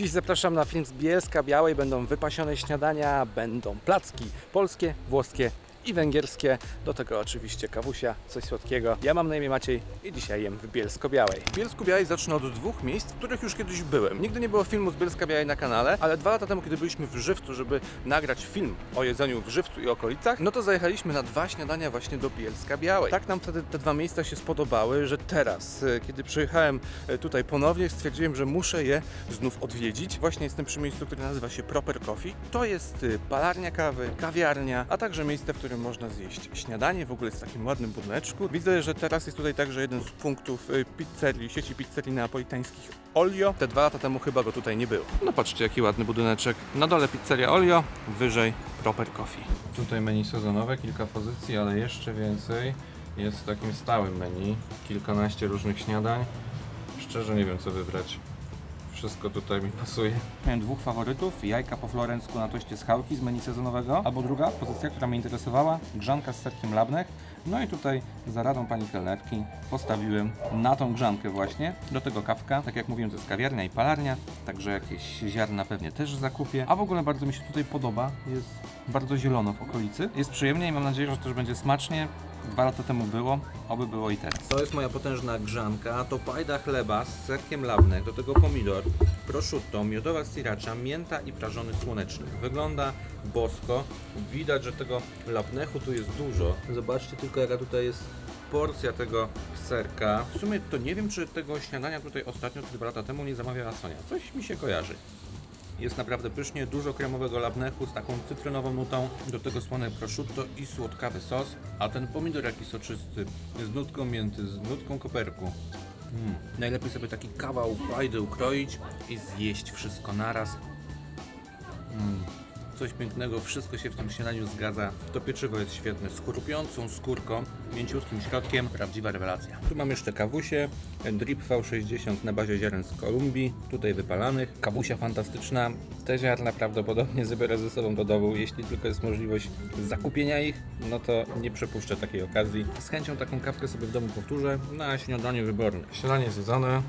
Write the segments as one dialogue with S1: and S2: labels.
S1: Dziś zapraszam na film z Bielska Białej. Będą wypasione śniadania, będą placki polskie, włoskie i węgierskie. Do tego oczywiście kawusia, coś słodkiego. Ja mam na imię Maciej i dzisiaj jem w Bielsko-Białej. W Bielsku-Białej zacznę od dwóch miejsc, w których już kiedyś byłem. Nigdy nie było filmu z Bielska-Białej na kanale, ale dwa lata temu, kiedy byliśmy w Żywcu, żeby nagrać film o jedzeniu w Żywcu i okolicach, no to zajechaliśmy na dwa śniadania właśnie do Bielska-Białej. Tak nam wtedy te dwa miejsca się spodobały, że teraz, e, kiedy przyjechałem e, tutaj ponownie, stwierdziłem, że muszę je znów odwiedzić. Właśnie jestem przy miejscu, które nazywa się Proper Coffee. To jest e, palarnia kawy, kawiarnia, a także miejsce, w którym można zjeść śniadanie, w ogóle jest w takim ładnym budyneczku. Widzę, że teraz jest tutaj także jeden z punktów e, pizzerii, sieci pizzerii neapolitańskich Olio. Te dwa lata temu chyba go tutaj nie było. No patrzcie, jaki ładny budyneczek. Na dole pizzeria Olio, wyżej Proper Coffee.
S2: Tutaj menu sezonowe, kilka pozycji, ale jeszcze więcej jest w takim stałym menu. Kilkanaście różnych śniadań. Szczerze nie wiem co wybrać. Wszystko tutaj mi pasuje.
S3: Miałem dwóch faworytów, jajka po florencku na toście z chałki z menu sezonowego, albo druga pozycja, która mnie interesowała, grzanka z serkiem labnech. No i tutaj za radą pani kelnerki postawiłem na tą grzankę właśnie, do tego kawka, tak jak mówiłem to jest kawiarnia i palarnia, także jakieś ziarna pewnie też zakupię, a w ogóle bardzo mi się tutaj podoba, jest bardzo zielono w okolicy, jest przyjemnie i mam nadzieję, że też będzie smacznie. Dwa lata temu było, oby było i teraz.
S4: To jest moja potężna grzanka, to pajda chleba z serkiem labnek, do tego pomidor, prosciutto, miodowa sriracha, mięta i prażony słoneczny. Wygląda bosko, widać, że tego labnechu tu jest dużo. Zobaczcie tylko jaka tutaj jest porcja tego serka. W sumie to nie wiem, czy tego śniadania tutaj ostatnio, dwa lata temu nie zamawiała Sonia. Coś mi się kojarzy. Jest naprawdę pysznie, dużo kremowego labnechu z taką cytrynową nutą, do tego słone prosciutto i słodkawy sos, a ten pomidor jaki soczysty, z nutką mięty, z nutką koperku. Mm. Najlepiej sobie taki kawał pajdy ukroić i zjeść wszystko naraz. Mm. Coś pięknego, wszystko się w tym śniadaniu zgadza. To pieczywo jest świetne, z skórką, mięciutkim środkiem, prawdziwa rewelacja. Tu mam jeszcze kawusie, drip V60 na bazie ziaren z Kolumbii, tutaj wypalanych. Kawusia fantastyczna, te ziarna prawdopodobnie zabiorę ze sobą do domu, jeśli tylko jest możliwość zakupienia ich, no to nie przepuszczę takiej okazji. Z chęcią taką kawkę sobie w domu powtórzę na śniadanie wyborne.
S2: Śniadanie zjedzone.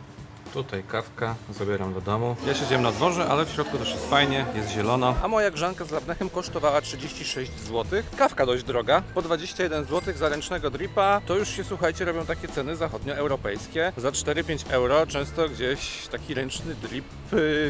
S2: Tutaj kawka, zabieram do domu. Ja siedziałem na dworze, ale w środku też jest fajnie, jest zielono.
S1: A moja grzanka z labnechem kosztowała 36 zł. Kawka dość droga, po 21 zł za ręcznego dripa. To już się, słuchajcie, robią takie ceny zachodnioeuropejskie. Za 4-5 euro często gdzieś taki ręczny drip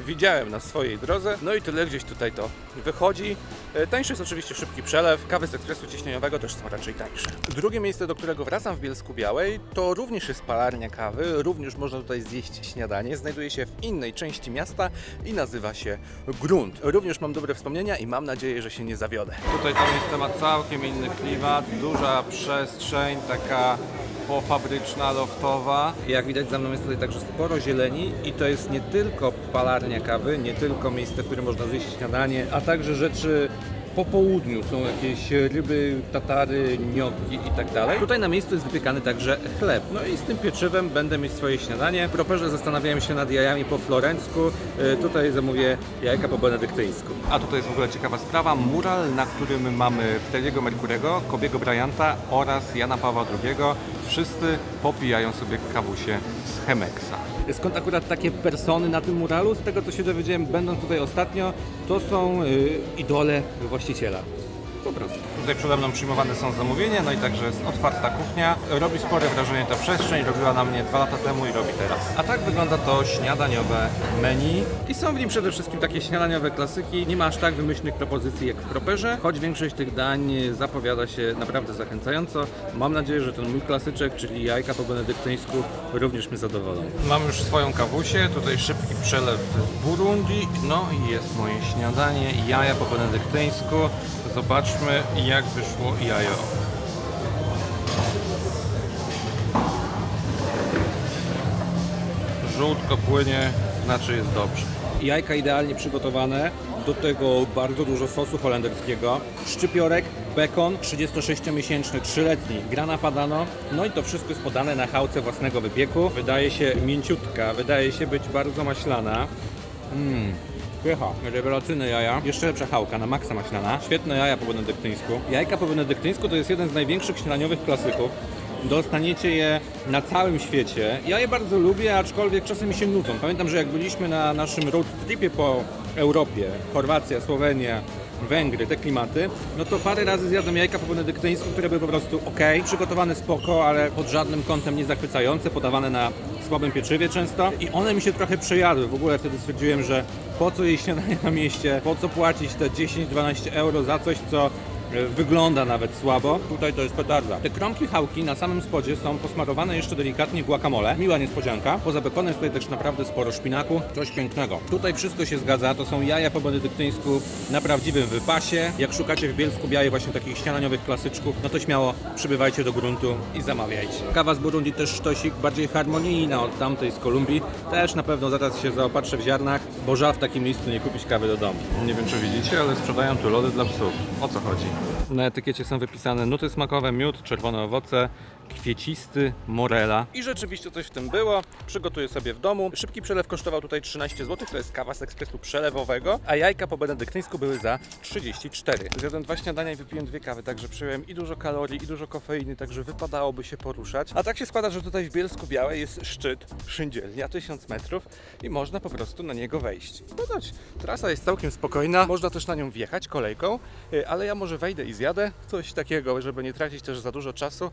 S1: widziałem na swojej drodze. No i tyle gdzieś tutaj to wychodzi. Yy, Tańszy jest oczywiście szybki przelew. Kawy z ekspresu ciśnieniowego też są raczej tańsze. Drugie miejsce, do którego wracam w Bielsku Białej, to również jest palarnia kawy. Również można tutaj zjeść śniadanie. Znajduje się w innej części miasta i nazywa się Grunt. Również mam dobre wspomnienia i mam nadzieję, że się nie zawiodę.
S2: Tutaj to miejsce ma całkiem inny klimat, duża przestrzeń, taka pofabryczna, loftowa.
S4: Jak widać za mną jest tutaj także sporo zieleni i to jest nie tylko palarnia kawy, nie tylko miejsce, w którym można zjeść śniadanie, a także rzeczy po południu. Są jakieś ryby, tatary, gnocchi i tak dalej. Tutaj na miejscu jest wypiekany także chleb. No i z tym pieczywem będę mieć swoje śniadanie. Properze zastanawiałem się nad jajami po florencku. Y, Tutaj zamówię jajka po benedyktyńsku.
S2: A tutaj jest w ogóle ciekawa sprawa, mural, na którym mamy Frediego Merkurego, Kobiego Bryanta oraz Jana Pawła II. Wszyscy popijają sobie kawusie z Chemexa.
S4: Skąd akurat takie persony na tym muralu? Z tego co się dowiedziałem, będąc tutaj ostatnio, to są y, idole właściciela. Po prostu.
S2: Tutaj przede mną przyjmowane są zamówienia, no i także jest otwarta kuchnia. Robi spore wrażenie ta przestrzeń, robiła na mnie dwa lata temu i robi teraz. A tak wygląda to śniadaniowe menu.
S4: I są w nim przede wszystkim takie śniadaniowe klasyki. Nie ma aż tak wymyślnych propozycji jak w properze, choć większość tych dań zapowiada się naprawdę zachęcająco. Mam nadzieję, że ten mój klasyczek, czyli jajka po benedyktyńsku, również mnie zadowolą.
S2: Mam już swoją kawusię, tutaj szybki przelew z Burundi, no i jest moje śniadanie, jaja po benedyktyńsku. Zobaczmy jak wyszło jajo. Żółtko płynie, znaczy jest dobrze.
S4: Jajka idealnie przygotowane, do tego bardzo dużo sosu holenderskiego, szczypiorek, bekon, 36-miesięczny, 3-letni, grana padano, no i to wszystko jest podane na chałce własnego wypieku. Wydaje się mięciutka, wydaje się być bardzo maślana. Mmm, pycha, rewelacyjne jaja, jeszcze lepsza chałka, na maksa maślana, świetne jaja po benedyktyńsku. Jajka po benedyktyńsku to jest jeden z największych śniadaniowych klasyków. dostaniecie je na całym świecie. Ja je bardzo lubię, aczkolwiek czasem mi się nudzą. Pamiętam, że jak byliśmy na naszym road tripie po Europie, Chorwacja, Słowenia, Węgry, te klimaty, no to parę razy zjadłem jajka po benedyktyńsku, które były po prostu ok, przygotowane spoko, ale pod żadnym kątem nie zachwycające, podawane na słabym pieczywie często i one mi się trochę przejadły. W ogóle wtedy stwierdziłem, że po co jej śniadanie na mieście, po co płacić te 10-12 euro za coś, co wygląda nawet słabo. Tutaj to jest petarda. Te kromki chałki na samym spodzie są posmarowane jeszcze delikatnie guacamole. Miła niespodzianka. Poza bekonem jest tutaj też naprawdę sporo szpinaku. Coś pięknego. Tutaj wszystko się zgadza. To są jaja po benedyktyńsku na prawdziwym wypasie. Jak szukacie w Bielsku Białej właśnie takich śniadaniowych klasyczków, no to śmiało przybywajcie do gruntu i zamawiajcie. Kawa z Burundi też sztosik, bardziej harmonijna od tamtej z Kolumbii. Też na pewno zaraz się zaopatrzę w ziarnach, bo żal w takim miejscu nie kupić kawy do domu.
S2: Nie wiem czy widzicie, ale sprzedają tu lody dla psów. O co chodzi? Na etykiecie są wypisane nuty smakowe, miód, czerwone owoce, kwiecisty, morela.
S1: I rzeczywiście coś w tym było. Przygotuję sobie w domu. Szybki przelew kosztował tutaj 13 zł, to jest kawa z ekspresu przelewowego, a jajka po benedyktyńsku były za 34. Zjadłem dwa śniadania i wypiłem dwie kawy, także przyjąłem i dużo kalorii, i dużo kofeiny, także wypadałoby się poruszać. A tak się składa, że tutaj w Bielsku Białej jest szczyt szyndzielnia 1000 metrów i można po prostu na niego wejść. Ponoć trasa jest całkiem spokojna, można też na nią wjechać kolejką, y, ale ja może wejdę i zjadę coś takiego, żeby nie tracić też za dużo czasu,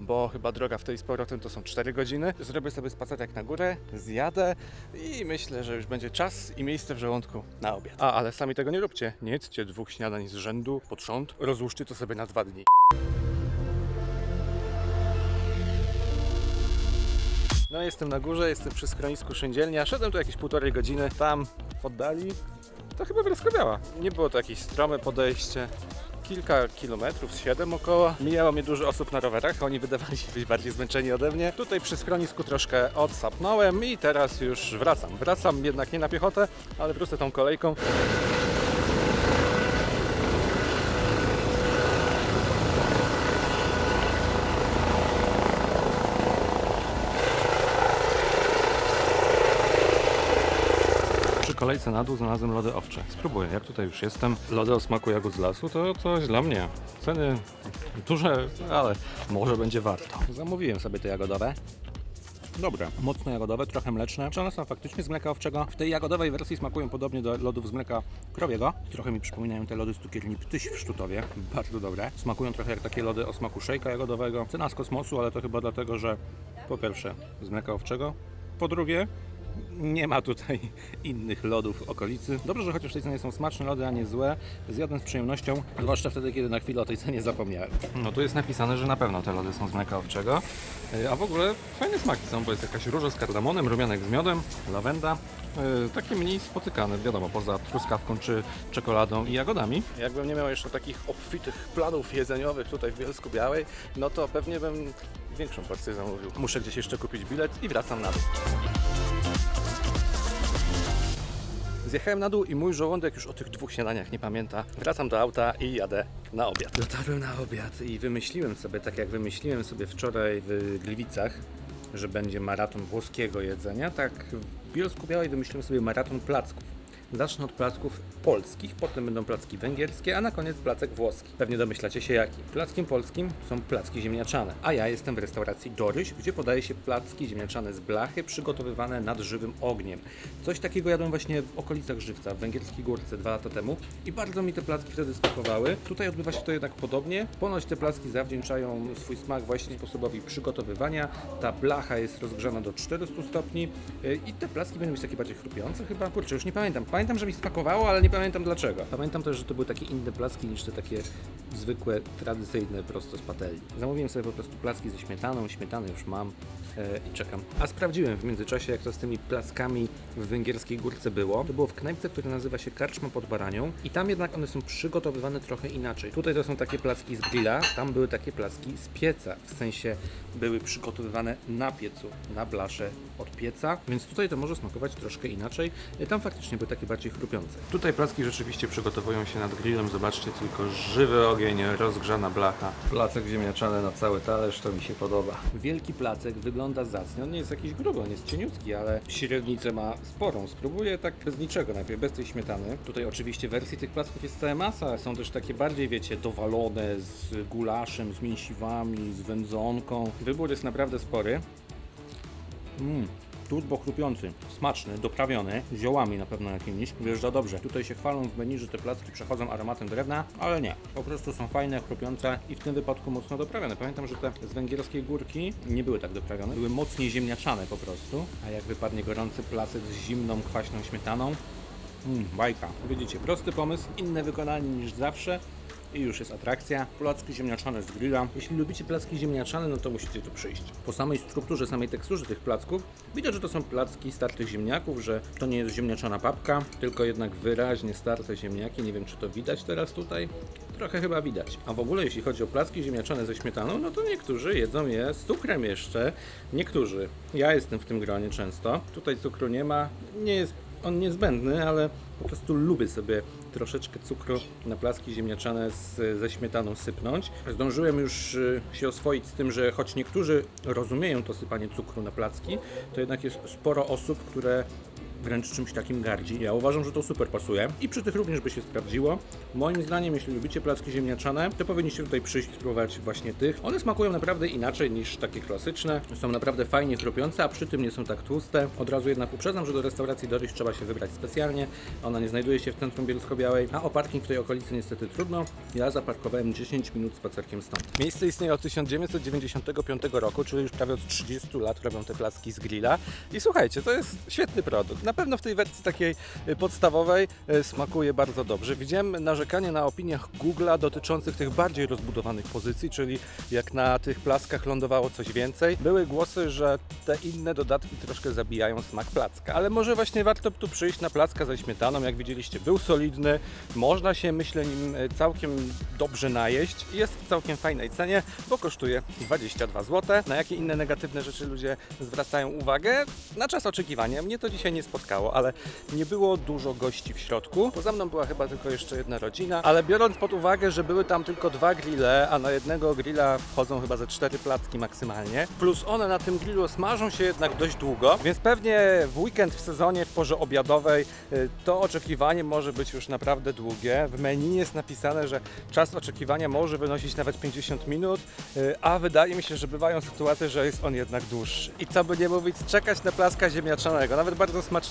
S1: bo chyba droga w tej z powrotem to są 4 godziny. Zrobię sobie spacerek na górę, zjadę i myślę, że już będzie czas i miejsce w żołądku na obiad. A, ale sami tego nie róbcie. Nie jedzcie dwóch śniadań z rzędu pod rząd. Rozłóżcie to sobie na dwa dni. No jestem na górze, jestem przy schronisku Szyndzielnia. Szedłem tu jakieś półtorej godziny. Tam w oddali to chyba Bielsko-Biała. Nie było to jakieś strome podejście. Kilka kilometrów, siedem około. Mijało mnie dużo osób na rowerach, oni wydawali się być bardziej zmęczeni ode mnie. Tutaj przy schronisku troszkę odsapnąłem i teraz już wracam. Wracam jednak nie na piechotę, ale wrócę tą kolejką.
S2: Przy kolejce na dół znalazłem lody owcze. Spróbuję, jak tutaj już jestem. Lody o smaku jagód z lasu to coś dla mnie. Ceny duże, ale może będzie warto.
S1: Zamówiłem sobie te jagodowe. Dobre, mocno jagodowe, trochę mleczne. Czy one są faktycznie z mleka owczego? W tej jagodowej wersji smakują podobnie do lodów z mleka krowiego. Trochę mi przypominają te lody z cukierni Ptyś w Sztutowie. Bardzo dobre. Smakują trochę jak takie lody o smaku szejka jagodowego. Cena z kosmosu, ale to chyba dlatego, że po pierwsze z mleka owczego, po drugie nie ma tutaj innych lodów w okolicy. Dobrze, że chociaż w tej cenie są smaczne lody, a nie złe. Zjadłem z przyjemnością, zwłaszcza wtedy, kiedy na chwilę o tej cenie zapomniałem.
S2: No tu jest napisane, że na pewno te lody są z mleka owczego. Yy, A w ogóle fajne smaki są, bo jest jakaś róża z kardamonem, rumianek z miodem, lawenda. Yy, Takie mniej spotykane, wiadomo, poza truskawką czy czekoladą i jagodami.
S1: Jakbym nie miał jeszcze takich obfitych planów jedzeniowych tutaj w Bielsku Białej, no to pewnie bym większą porcję zamówił. Muszę gdzieś jeszcze kupić bilet i wracam na dół. Zjechałem na dół i mój żołądek już o tych dwóch śniadaniach nie pamięta. Wracam do auta i jadę na obiad. Dotarłem na obiad i wymyśliłem sobie, tak jak wymyśliłem sobie wczoraj w Gliwicach, że będzie maraton włoskiego jedzenia, tak w Bielsku Białej wymyśliłem sobie maraton placków. Zacznę od placków polskich, potem będą placki węgierskie, a na koniec placek włoski. Pewnie domyślacie się jaki. Plackiem polskim są placki ziemniaczane, a ja jestem w restauracji Doryś, gdzie podaje się placki ziemniaczane z blachy przygotowywane nad żywym ogniem. Coś takiego jadłem właśnie w okolicach Żywca, w Węgierskiej Górce dwa lata temu i bardzo mi te placki wtedy smakowały. Tutaj odbywa się to jednak podobnie. Ponoć te placki zawdzięczają swój smak właśnie sposobowi przygotowywania. Ta blacha jest rozgrzana do 400 stopni yy, i te placki będą być takie bardziej chrupiące chyba. Kurczę, już nie pamiętam. Pamiętam, że mi smakowało, ale nie pamiętam dlaczego. Pamiętam też, że to były takie inne placki niż te takie zwykłe, tradycyjne, prosto z patelni. Zamówiłem sobie po prostu placki ze śmietaną, śmietanę już mam e, i czekam. A sprawdziłem w międzyczasie, jak to z tymi plackami w węgierskiej górce było. To było w knajpce, która nazywa się Karczma pod Baranią i tam jednak one są przygotowywane trochę inaczej. Tutaj to są takie placki z grilla, tam były takie placki z pieca, w sensie były przygotowywane na piecu, na blasze od pieca, więc tutaj to może smakować troszkę inaczej. Tam faktycznie były takie bardziej chrupiące. Tutaj placki rzeczywiście przygotowują się nad grillem, zobaczcie tylko żywy ogień, rozgrzana blacha. Placek ziemniaczany na cały talerz, to mi się podoba. Wielki placek wygląda zacnie, on nie jest jakiś gruby, on jest cieniutki, ale średnicę ma sporą. Spróbuję tak bez niczego, najpierw bez tej śmietany. Tutaj oczywiście wersji tych placków jest cała masa, są też takie bardziej, wiecie, dowalone z gulaszem, z mięsiwami, z wędzonką. Wybór jest naprawdę spory. Mmm, turbo chrupiący, smaczny, doprawiony, ziołami na pewno jakimiś, wjeżdża dobrze. Tutaj się chwalą w menu, że te placki przechodzą aromatem drewna, ale nie. Po prostu są fajne, chrupiące i w tym wypadku mocno doprawione. Pamiętam, że te z węgierskiej górki nie były tak doprawione, były mocniej ziemniaczane po prostu, a jak wypadnie gorący placek z zimną, kwaśną śmietaną, mmm, bajka. Widzicie, prosty pomysł, inne wykonanie niż zawsze, i już jest atrakcja. Placki ziemniaczane z grilla. Jeśli lubicie placki ziemniaczane, no to musicie tu przyjść. Po samej strukturze, samej teksturze tych placków widać, że to są placki startych ziemniaków, że to nie jest ziemniaczana papka, tylko jednak wyraźnie starte ziemniaki. Nie wiem, czy to widać teraz tutaj. Trochę chyba widać. A w ogóle, jeśli chodzi o placki ziemniaczane ze śmietaną, no to niektórzy jedzą je z cukrem jeszcze. Niektórzy. Ja jestem w tym gronie często. Tutaj cukru nie ma. Nie jest on niezbędny, ale po prostu lubię sobie troszeczkę cukru na placki ziemniaczane z, ze śmietaną sypnąć. Zdążyłem już y, się oswoić z tym, że choć niektórzy rozumieją to sypanie cukru na placki, to jednak jest sporo osób, które wręcz czymś takim gardzi. Ja uważam, że to super pasuje i przy tych również by się sprawdziło. Moim zdaniem, jeśli lubicie placki ziemniaczane, to powinniście tutaj przyjść i spróbować właśnie tych. One smakują naprawdę inaczej niż takie klasyczne. Są naprawdę fajnie chrupiące, a przy tym nie są tak tłuste. Od razu jednak uprzedzam, że do restauracji Doris trzeba się wybrać specjalnie. Ona nie znajduje się w centrum Bielsko-Białej, a o parking w tej okolicy niestety trudno. Ja zaparkowałem 10 minut spacerkiem stąd. Miejsce istnieje od 1995 roku, czyli już prawie od 30 lat robią te placki z grilla. I słuchajcie, to jest świetny produkt. Na pewno w tej wersji takiej y, podstawowej y, smakuje bardzo dobrze. Widziałem narzekanie na opiniach Google'a dotyczących tych bardziej rozbudowanych pozycji, czyli jak na tych plackach lądowało coś więcej. Były głosy, że te inne dodatki troszkę zabijają smak placka, ale może właśnie warto tu przyjść na placka ze śmietaną. Jak widzieliście, był solidny, można się myślę nim y, całkiem dobrze najeść jest w całkiem fajnej cenie, bo kosztuje 22 zł. Na jakie inne negatywne rzeczy ludzie zwracają uwagę? Na czas oczekiwania. Mnie to dzisiaj nie spotkało, ale nie było dużo gości w środku. Poza mną była chyba tylko jeszcze jedna rodzina, ale biorąc pod uwagę, że były tam tylko dwa grille, a na jednego grilla wchodzą chyba ze cztery placki maksymalnie, plus one na tym grillu smażą się jednak dość długo, więc pewnie w weekend w sezonie, w porze obiadowej y, to oczekiwanie może być już naprawdę długie. W menu jest napisane, że czas oczekiwania może wynosić nawet 50 minut, y, a wydaje mi się, że bywają sytuacje, że jest on jednak dłuższy. I co by nie mówić, czekać na placka ziemniaczanego, nawet bardzo smacznego,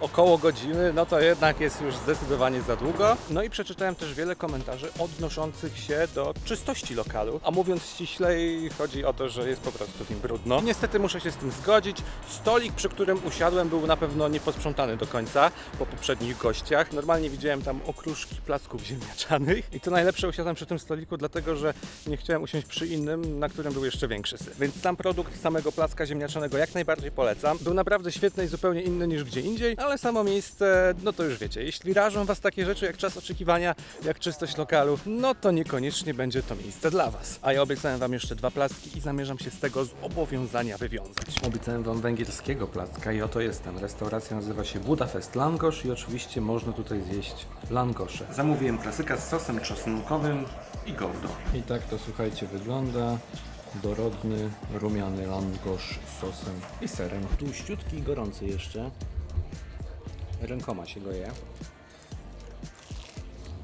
S1: około godziny, no to jednak jest już zdecydowanie za długo. No i przeczytałem też wiele komentarzy odnoszących się do czystości lokalu, a mówiąc ściślej, chodzi o to, że jest po prostu w nim brudno. Niestety muszę się z tym zgodzić. Stolik, przy którym usiadłem, był na pewno nieposprzątany do końca po poprzednich gościach. Normalnie widziałem tam okruszki placków ziemniaczanych i to najlepsze usiadłem przy tym stoliku, dlatego że nie chciałem usiąść przy innym, na którym był jeszcze większy syf. Więc sam produkt samego placka ziemniaczanego jak najbardziej polecam. Był naprawdę świetny i zupełnie inny niż gdzie indziej, ale samo miejsce, no to już wiecie, jeśli rażą Was takie rzeczy jak czas oczekiwania, jak czystość lokalu, no to niekoniecznie będzie to miejsce dla Was. A ja obiecałem Wam jeszcze dwa placki i zamierzam się z tego zobowiązania wywiązać. Obiecałem Wam węgierskiego placka i oto jestem. Restauracja nazywa się Budapest Langosz i oczywiście można tutaj zjeść langosze. Zamówiłem klasyka z sosem czosnkowym i gordo. I tak to słuchajcie wygląda. Dorodny, rumiany langosz z sosem i serem. Tłuściutki i gorący jeszcze. Rękoma się go je.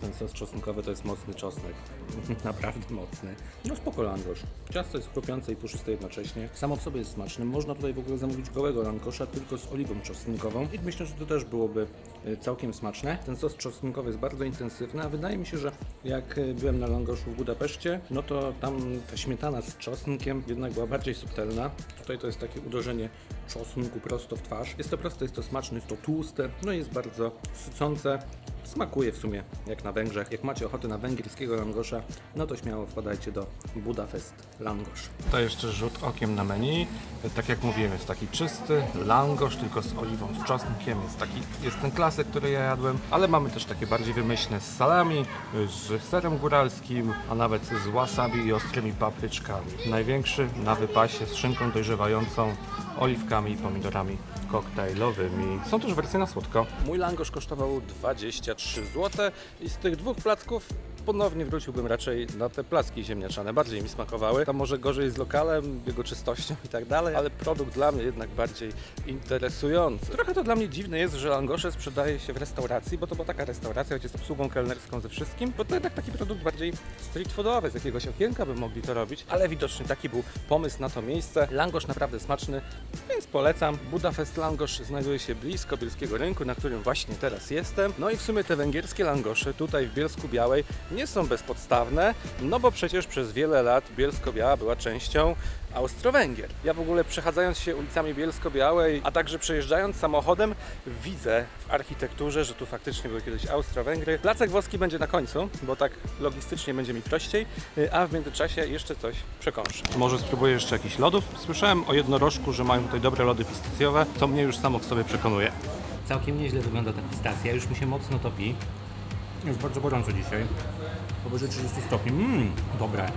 S1: Ten sos czosnkowy to jest mocny czosnek. Naprawdę mocny. No spoko langosz. Ciasto jest chrupiące i puszyste jednocześnie. Samo w sobie jest smaczne. Można tutaj w ogóle zamówić gołego langosza tylko z oliwą czosnkową i myślę, że to też byłoby y, całkiem smaczne. Ten sos czosnkowy jest bardzo intensywny, a wydaje mi się, że jak y, byłem na langoszu w Budapeszcie, no to tam ta śmietana z czosnkiem jednak była bardziej subtelna. Tutaj to jest takie uderzenie czosnku prosto w twarz. Jest to proste, jest to smaczne, jest to tłuste, no i jest bardzo sycące. Smakuje w sumie jak na Węgrzech. Jak macie ochotę na węgierskiego langosza, no to śmiało wpadajcie do Budapest Langosz.
S2: To jeszcze rzut okiem na menu. Tak jak mówiłem, jest taki czysty langosz, tylko z oliwą, z czosnkiem. Jest taki, jest ten klasyk, który ja jadłem, ale mamy też takie bardziej wymyślne z salami, z serem góralskim, a nawet z wasabi i ostrymi papryczkami. Największy na wypasie z szynką dojrzewającą, oliwkami i pomidorami koktajlowymi. Są też wersje na słodko.
S1: Mój langosz kosztował 23 zł i z tych dwóch placków ponownie wróciłbym raczej na te placki ziemniaczane. Bardziej mi smakowały. Tam może gorzej z lokalem, jego czystością i tak dalej, ale produkt dla mnie jednak bardziej interesujący. Trochę to dla mnie dziwne jest, że langosze sprzedaje się w restauracji, bo to była taka restauracja, gdzie z obsługą kelnerską ze wszystkim, bo to jednak taki produkt bardziej street foodowy, z jakiegoś okienka by mogli to robić, ale widocznie taki był pomysł na to miejsce. Langosz naprawdę smaczny, więc polecam. Budapest Langosz znajduje się blisko Bielskiego Rynku, na którym właśnie teraz jestem. No i w sumie te węgierskie langosze tutaj w Bielsku Białej nie są bezpodstawne, no bo przecież przez wiele lat Bielsko-Biała była częścią Austro-Węgier. Ja w ogóle przechadzając się ulicami Bielsko-Białej, a także przejeżdżając samochodem, widzę w architekturze, że tu faktycznie były kiedyś Austro-Węgry. Placek Włoski będzie na końcu, bo tak logistycznie będzie mi prościej, a w międzyczasie jeszcze coś przekąszę.
S2: Może spróbuję jeszcze jakichś lodów? Słyszałem o jednorożku, że mają tutaj dobre lody pistacjowe, co mnie już samo w sobie przekonuje.
S5: Całkiem nieźle wygląda ta pistacja, już mi się mocno topi. Jest bardzo gorąco dzisiaj. Powyżej 30 stopni. Mmm, dobre.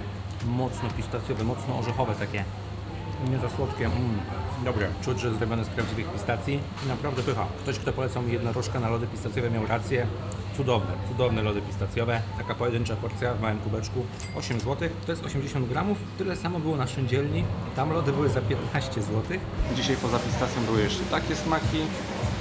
S5: Mocno pistacjowe, mocno orzechowe takie. Nie za słodkie. Mmm, dobre. Czuć, że zrobione z prawdziwych pistacji. Naprawdę pycha. Ktoś, kto polecał mi jednorożka na lody pistacjowe miał rację. Cudowne, cudowne lody pistacjowe. Taka pojedyncza porcja w małym kubeczku. 8 zł. To jest 80 gramów. Tyle samo było na szyndzielni. Tam lody były za 15 zł.
S2: Dzisiaj poza pistacją były jeszcze takie smaki.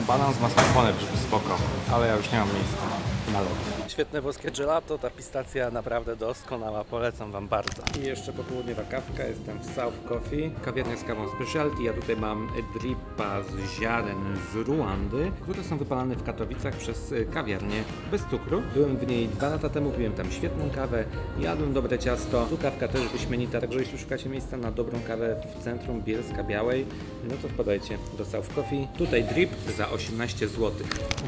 S2: Banan z mascarpone brzmi spoko, ale ja już nie mam miejsca na lody.
S1: Świetne włoskie gelato, ta pistacja naprawdę doskonała, polecam Wam bardzo. I jeszcze popołudniowa kawka, jestem w South Coffee, kawiarnia z kawą specialty. Ja tutaj mam dripa z ziaren z Ruandy, które są wypalane w Katowicach przez y, kawiarnię bez cukru. Byłem w niej dwa lata temu, piłem tam świetną kawę, jadłem dobre ciasto. Tu kawka też wyśmienita, także jeśli szukacie miejsca na dobrą kawę w centrum Bielska Białej, no to wpadajcie do South Coffee. Tutaj drip za 18 zł.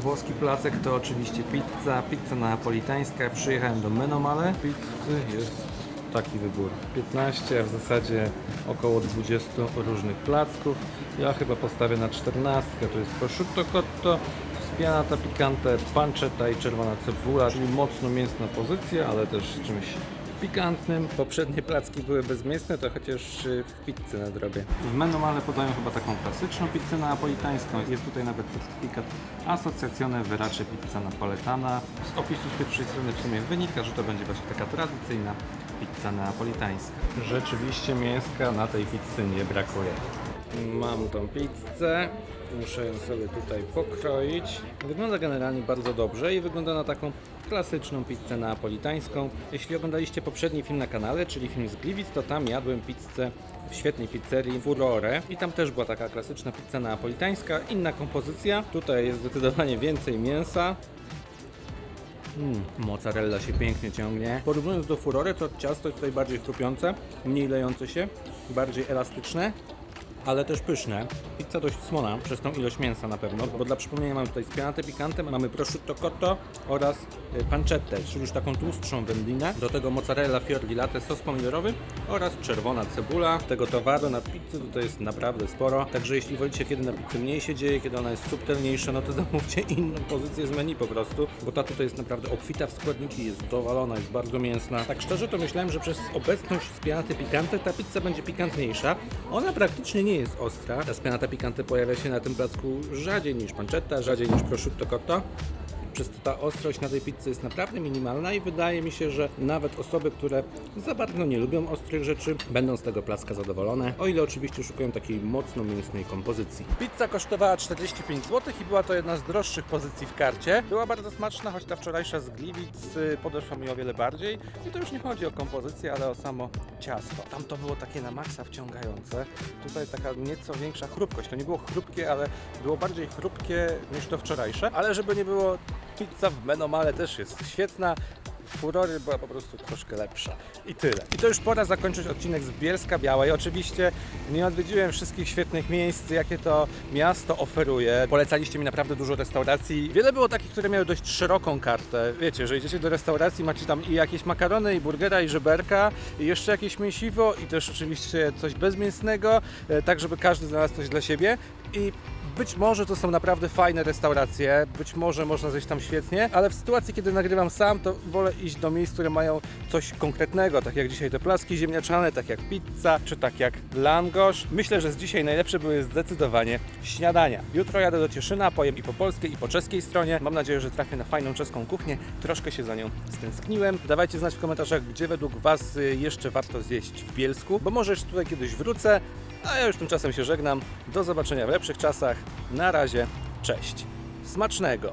S2: Włoski placek to oczywiście pizza, pizza napolitańska. Przyjechałem do Menomale. Pizzy jest taki wybór. 15, a w zasadzie około 20 różnych placków. Ja chyba postawię na 14. To jest prosciutto cotto, spianata picante, pancetta i czerwona cebula, czyli mocno mięsna pozycja, ale też z czymś pikantnym.
S1: Poprzednie placki były bezmięsne, to chociaż y, w pizzy nadrobię.
S2: W Menomale podają chyba taką klasyczną pizzę napolitańską. Jest tutaj nawet certyfikat Associazione Verace Pizza Napoletana. Z opisu z pierwszej strony w sumie wynika, że to będzie właśnie taka tradycyjna pizza napolitańska. Rzeczywiście mięska na tej pizzy nie brakuje.
S1: Mam tą pizzę, muszę ją sobie tutaj pokroić. Wygląda generalnie bardzo dobrze i wygląda na taką klasyczną pizzę neapolitańską. Jeśli oglądaliście poprzedni film na kanale, czyli film z Gliwic, to tam jadłem pizzę w świetnej pizzerii Furore i tam też była taka klasyczna pizza neapolitańska, inna kompozycja. Tutaj jest zdecydowanie więcej mięsa, Mm, mozzarella się pięknie ciągnie. Porównując do Furore, to ciasto jest tutaj bardziej chrupiące, mniej lejące się, bardziej elastyczne, ale też pyszne. Pizza dość słona przez tą ilość mięsa na pewno, bo dla przypomnienia mamy tutaj spianate picante, mamy prosciutto cotto oraz y, pancetę, czyli już taką tłustszą wędlinę. Do tego mozzarella fior di latte, sos pomidorowy oraz czerwona cebula. Tego towaru na pizzę tutaj jest naprawdę sporo, także jeśli wolicie, kiedy na pizzy mniej się dzieje, kiedy ona jest subtelniejsza, no to zamówcie inną pozycję z menu po prostu, bo ta tutaj jest naprawdę obfita w składniki, jest dowalona, jest bardzo mięsna. Tak szczerze to myślałem, że przez obecność spianaty picante ta pizza będzie pikantniejsza. Ona praktycznie nie jest ostra. Ta spianata picante pojawia się na tym placku rzadziej niż pancetta, rzadziej niż prosciutto cotto. Przez to ta ostrość na tej pizzy jest naprawdę minimalna i wydaje mi się, że nawet osoby, które za bardzo nie lubią ostrych rzeczy, będą z tego placka zadowolone, o ile oczywiście szukają takiej mocno mięsnej kompozycji. Pizza kosztowała 45 zł i była to jedna z droższych pozycji w karcie. Była bardzo smaczna, choć ta wczorajsza z Gliwic y, podeszła mi o wiele bardziej. I to już nie chodzi o kompozycję, ale o samo ciasto. Tam to było takie na maksa wciągające. Tutaj taka nieco większa chrupkość. To nie było chrupkie, ale było bardziej chrupkie niż to wczorajsze. Ale żeby nie było, pizza w Menomale też jest świetna. Furory była po prostu troszkę lepsza. I tyle. I to już pora zakończyć odcinek z Bielska Białej. Oczywiście nie odwiedziłem wszystkich świetnych miejsc, jakie to miasto oferuje. Polecaliście mi naprawdę dużo restauracji. Wiele było takich, które miały dość szeroką kartę. Wiecie, że idziecie do restauracji, macie tam i jakieś makarony, i burgera, i żeberka, i jeszcze jakieś mięsiwo, i też oczywiście coś bezmięsnego, e, tak żeby każdy znalazł coś dla siebie. I być może to są naprawdę fajne restauracje, być może można zjeść tam świetnie, ale w sytuacji, kiedy nagrywam sam, to wolę iść do miejsc, które mają coś konkretnego, tak jak dzisiaj te placki ziemniaczane, tak jak pizza, czy tak jak langosz. Myślę, że z dzisiaj najlepsze były zdecydowanie śniadania. Jutro jadę do Cieszyna, pojem i po polskiej, i po czeskiej stronie. Mam nadzieję, że trafię na fajną czeską kuchnię. Troszkę się za nią stęskniłem. Dawajcie znać w komentarzach, gdzie według Was y, jeszcze warto zjeść w Bielsku, bo może jeszcze tutaj kiedyś wrócę, a ja już tymczasem się żegnam. Do zobaczenia w lepszych czasach. Na razie, cześć. Smacznego!